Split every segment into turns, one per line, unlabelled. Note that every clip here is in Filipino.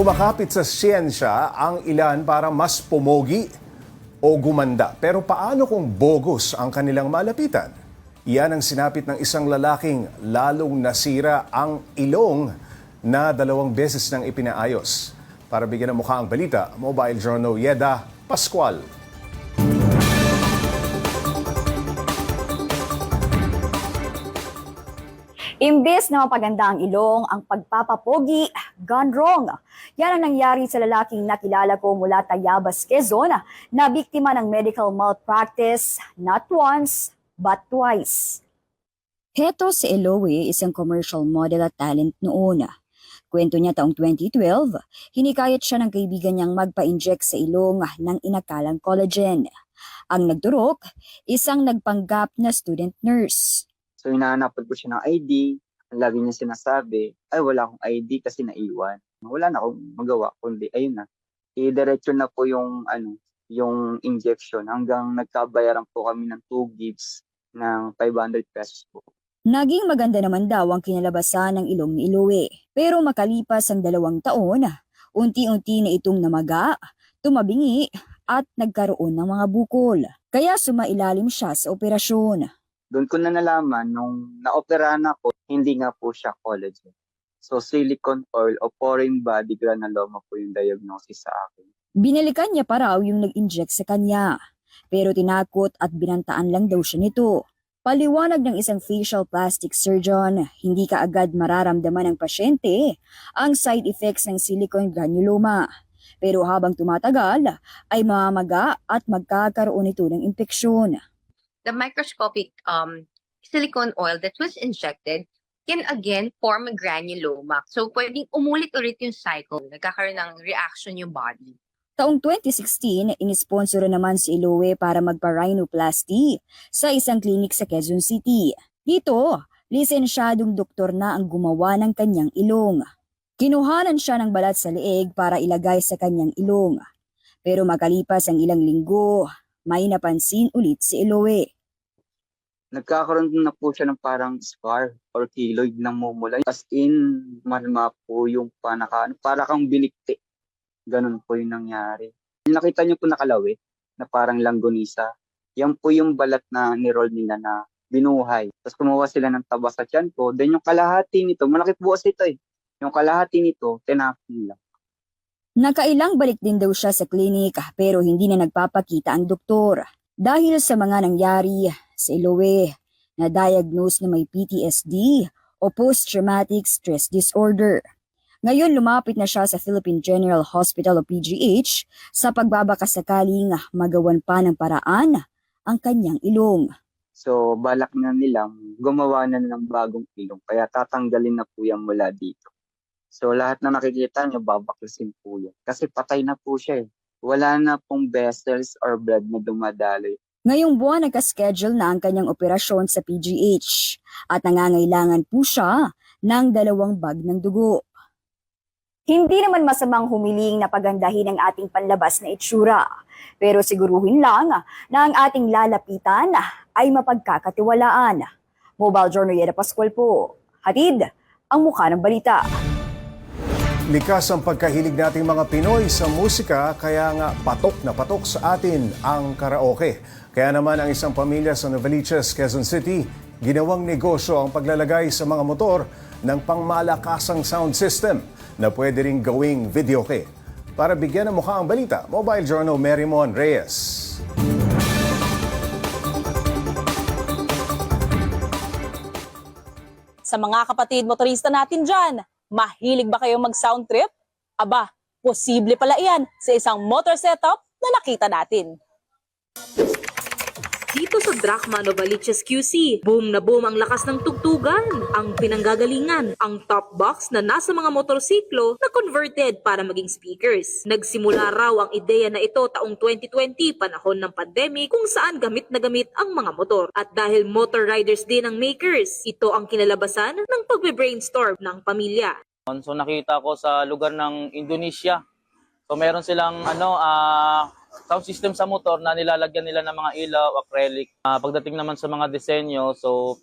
Kumakapit sa siyensya ang ilan para mas pumogi o gumanda. Pero paano kung bogus ang kanilang malapitan? Iyan ang sinapit ng isang lalaking lalong nasira ang ilong na dalawang beses nang ipinaayos. Para bigyan ng mukha ang balita, Mobile Journal Yeda Pascual.
Imbes na mapaganda ang ilong, ang pagpapapogi, gone wrong. Yan ang nangyari sa lalaking nakilala ko mula Tayabas, Quezon, na biktima ng medical malpractice not once, but twice. Heto si Eloe, isang commercial model at talent noon. Kwento niya taong 2012, hinikayat siya ng kaibigan niyang magpa-inject sa ilong ng inakalang collagen. Ang nagturok, isang nagpanggap na student nurse.
So, hinahanapan ko siya ng ID. Ang lagi niya sinasabi, ay wala akong ID kasi naiwan. Wala na akong magawa, kundi ayun na. I-diretso na po yung, ano, yung injection hanggang nagkabayaran po kami ng 2 gigs ng 500 pesos po.
Naging maganda naman daw ang kinalabasan ng ilong ni Iloe. Pero makalipas ang dalawang taon, unti-unti na itong namaga, tumabingi at nagkaroon ng mga bukol. Kaya sumailalim siya sa operasyon.
Doon ko na nalaman nung naoperahan ako, hindi nga po siya collagen. So, silicone oil o foreign body granuloma po yung diagnosis sa akin.
Binalikan niya pa raw yung nag-inject sa kanya. Pero tinakot at binantaan lang daw siya nito. Paliwanag ng isang facial plastic surgeon, hindi ka agad mararamdaman ng pasyente ang side effects ng silicone granuloma. Pero habang tumatagal, ay mamamaga at magkakaroon ito ng impeksyon.
the microscopic um, silicone oil that was injected can again form a granuloma. So, pwedeng umulit ulit yung cycle. Nagkakaroon ng reaction yung body.
Taong 2016, inisponsoro naman si Iloe para magpa-rhinoplasty sa isang klinik sa Quezon City. Dito, lisensyadong doktor na ang gumawa ng kanyang ilong. Kinuhanan siya ng balat sa leeg para ilagay sa kanyang ilong. Pero makalipas ang ilang linggo, may napansin ulit si Iloe.
Nagkakaroon na po siya ng parang scar or keloid ng mumula. As in, malma po yung panaka, para kang binikti. Ganun po yung nangyari. Nakita niyo po nakalawi na parang langgonisa. Yan po yung balat na niroll nila na binuhay. Tapos kumuha sila ng taba sa tiyan ko. Then yung kalahati nito, malaki kasi ito eh. Yung kalahati nito, tinapon nila.
Nakailang balik din daw siya sa klinik pero hindi na nagpapakita ang doktor. Dahil sa mga nangyari sa Iloe na diagnose na may PTSD o Post-Traumatic Stress Disorder. Ngayon lumapit na siya sa Philippine General Hospital o PGH sa pagbabakasakaling magawan pa ng paraan ang kanyang ilong.
So, balak na nilang gumawa na ng bagong ilong. Kaya tatanggalin na po yan mula dito. So, lahat na nakikita nyo, babaklasin po yan. Kasi patay na po siya eh. Wala na pong vessels or blood na dumadaloy.
Ngayong buwan nagka-schedule na ang kanyang operasyon sa PGH at nangangailangan po siya ng dalawang bag ng dugo. Hindi naman masamang humiling na pagandahin ang ating panlabas na itsura. Pero siguruhin lang na ang ating lalapitan ay mapagkakatiwalaan. Mobile Journal Yeda Pascual po. Hatid ang mukha ng balita.
Likas ang pagkahilig nating mga Pinoy sa musika kaya nga patok na patok sa atin ang karaoke. Kaya naman ang isang pamilya sa Novaliches, Quezon City, ginawang negosyo ang paglalagay sa mga motor ng pangmalakasang sound system na pwede ring gawing videoke. Para bigyan ng mukha ang balita, Mobile Journal Marymon Reyes.
Sa mga kapatid motorista natin dyan, mahilig ba kayong mag-sound trip? Aba, posible pala iyan sa isang motor setup na nakita natin.
Dito sa Drachma Novaliches QC, boom na boom ang lakas ng tugtugan, ang pinanggagalingan, ang top box na nasa mga motorsiklo na converted para maging speakers. Nagsimula raw ang ideya na ito taong 2020, panahon ng pandemic, kung saan gamit na gamit ang mga motor. At dahil motor riders din ang makers, ito ang kinalabasan ng pagbe-brainstorm ng pamilya.
So nakita ko sa lugar ng Indonesia. So meron silang ano ah sound system sa motor na nilalagyan nila ng mga ilaw, acrylic. Ah, pagdating naman sa mga disenyo, so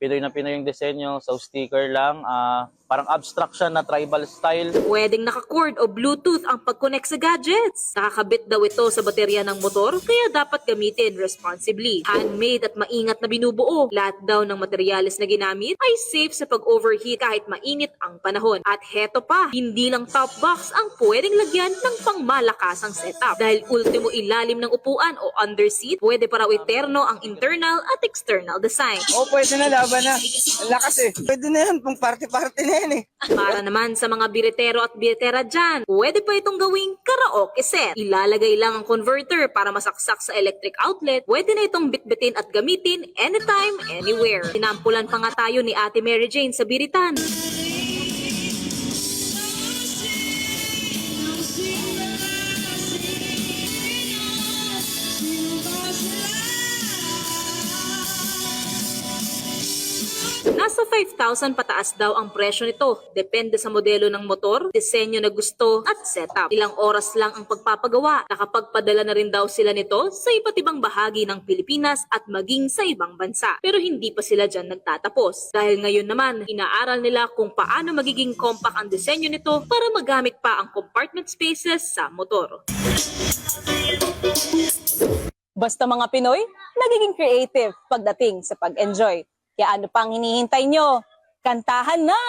Pinoy na Pinoy yung disenyo, so sticker lang. ah parang abstract siya na tribal style.
Pwedeng naka-cord o Bluetooth ang pag-connect sa gadgets. Nakakabit daw ito sa baterya ng motor kaya dapat gamitin responsibly. Handmade at maingat na binubuo. Lahat daw ng materyales na ginamit ay safe sa pag-overheat kahit mainit ang panahon. At heto pa, hindi lang top box ang pwedeng lagyan ng pangmalakasang setup. Dahil ultimo ilalim ng upuan o underseat, pwede pa raw iterno ang internal at external design.
Oo, pwede na laban na. Ang lakas eh. Pwede na yan, pang party-party na yan eh.
Para naman sa mga biretero at biretera dyan, pwede pa itong gawing karaoke set. Ilalagay lang ang converter para masaksak sa electric outlet. Pwede na itong bitbitin at gamitin anytime, anywhere. Sinampulan pa nga tayo ni Ate Mary Jane sa biritan. Nasa 5,000 pataas daw ang presyo nito. Depende sa modelo ng motor, disenyo na gusto at setup. Ilang oras lang ang pagpapagawa. Nakapagpadala na rin daw sila nito sa iba't ibang bahagi ng Pilipinas at maging sa ibang bansa. Pero hindi pa sila dyan nagtatapos. Dahil ngayon naman, inaaral nila kung paano magiging compact ang disenyo nito para magamit pa ang compartment spaces sa motor.
Basta mga Pinoy, nagiging creative pagdating sa pag-enjoy. Kaya ano pang hinihintay nyo? Kantahan na!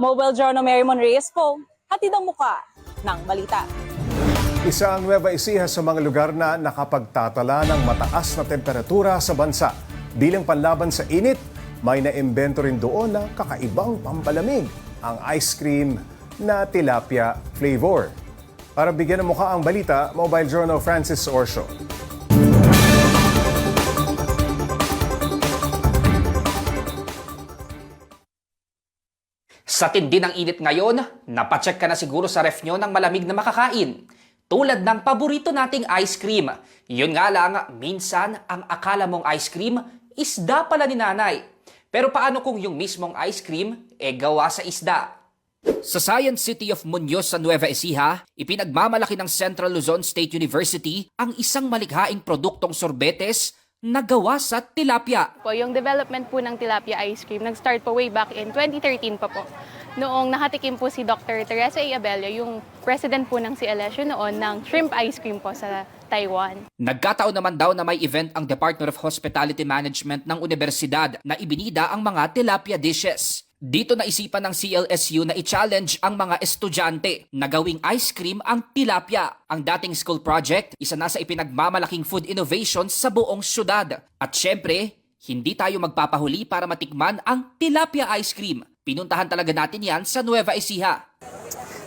Mobile Journal Mary Mon Reyes po, hatid ang muka ng balita.
Isa ang Nueva Ecija sa mga lugar na nakapagtatala ng mataas na temperatura sa bansa. Bilang panlaban sa init, may naimbento rin doon na kakaibang pampalamig, ang ice cream na tilapia flavor. Para bigyan ng mukha ang balita, Mobile Journal Francis Orsho.
Sa tindi ng init ngayon, napacheck ka na siguro sa ref nyo ng malamig na makakain. Tulad ng paborito nating ice cream. Yun nga lang, minsan ang akala mong ice cream, isda pala ni nanay. Pero paano kung yung mismong ice cream, e gawa sa isda? Sa Science City of Muñoz sa Nueva Ecija, ipinagmamalaki ng Central Luzon State University ang isang malikhaing produktong sorbetes na gawa sa tilapia.
po, yung development po ng tilapia ice cream, nag-start po way back in 2013 pa po. Noong nakatikim po si Dr. Teresa A. Abella, yung president po ng CLSU noon, ng shrimp ice cream po sa Taiwan.
Nagkataon naman daw na may event ang Department of Hospitality Management ng universidad na ibinida ang mga tilapia dishes. Dito naisipan ng CLSU na i-challenge ang mga estudyante na gawing ice cream ang tilapia. Ang dating school project, isa na sa ipinagmamalaking food innovations sa buong syudad. At syempre, hindi tayo magpapahuli para matikman ang tilapia ice cream. Pinuntahan talaga natin yan sa Nueva Ecija.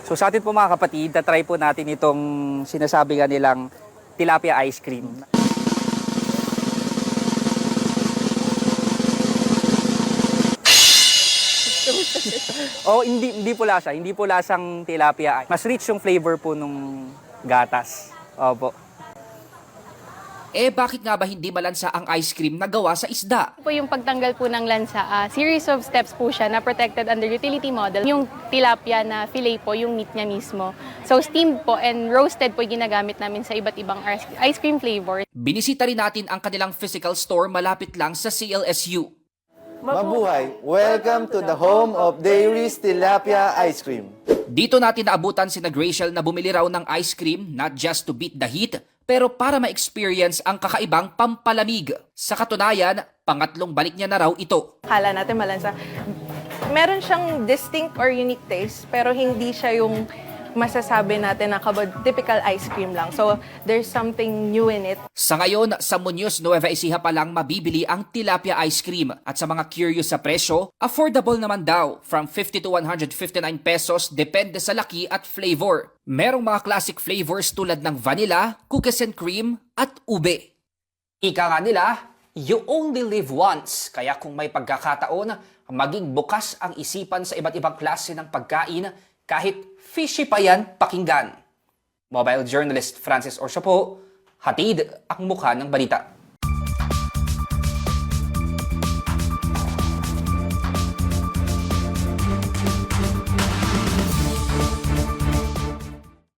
So sa atin po mga kapatid, try po natin itong sinasabi nga nilang tilapia ice cream. Oh, hindi hindi po lasa, hindi po lasang tilapia. Mas rich yung flavor po nung gatas. Opo.
Eh bakit nga ba hindi malansa ang ice cream na gawa sa isda?
Po yung pagtanggal po ng lansa, ah, series of steps po siya na protected under utility model. Yung tilapia na fillet po, yung meat niya mismo. So steamed po and roasted po yung ginagamit namin sa iba't ibang ice- ice cream flavor.
Binisita rin natin ang kanilang physical store malapit lang sa CLSU.
Mabuhay! Welcome to the home of Dairy's Tilapia Ice Cream.
Dito natin naabutan si Graciel na bumili raw ng ice cream not just to beat the heat, pero para ma-experience ang kakaibang pampalamig. Sa katunayan, pangatlong balik niya na raw ito.
Kala natin malansa. Meron siyang distinct or unique taste, pero hindi siya yung masasabi natin na kabad typical ice cream lang. So, there's something new in it.
Sa ngayon, sa Muñoz Nueva Ecija pa lang mabibili ang tilapia ice cream. At sa mga curious sa presyo, affordable naman daw. From 50 to 159 pesos depende sa laki at flavor. Merong mga classic flavors tulad ng vanilla, cookies and cream, at ube. Ika nga nila, you only live once. Kaya kung may pagkakataon, maging bukas ang isipan sa iba't ibang klase ng pagkain kahit fishy pa yan pakinggan. Mobile journalist Francis Orso po, hatid ang mukha ng balita.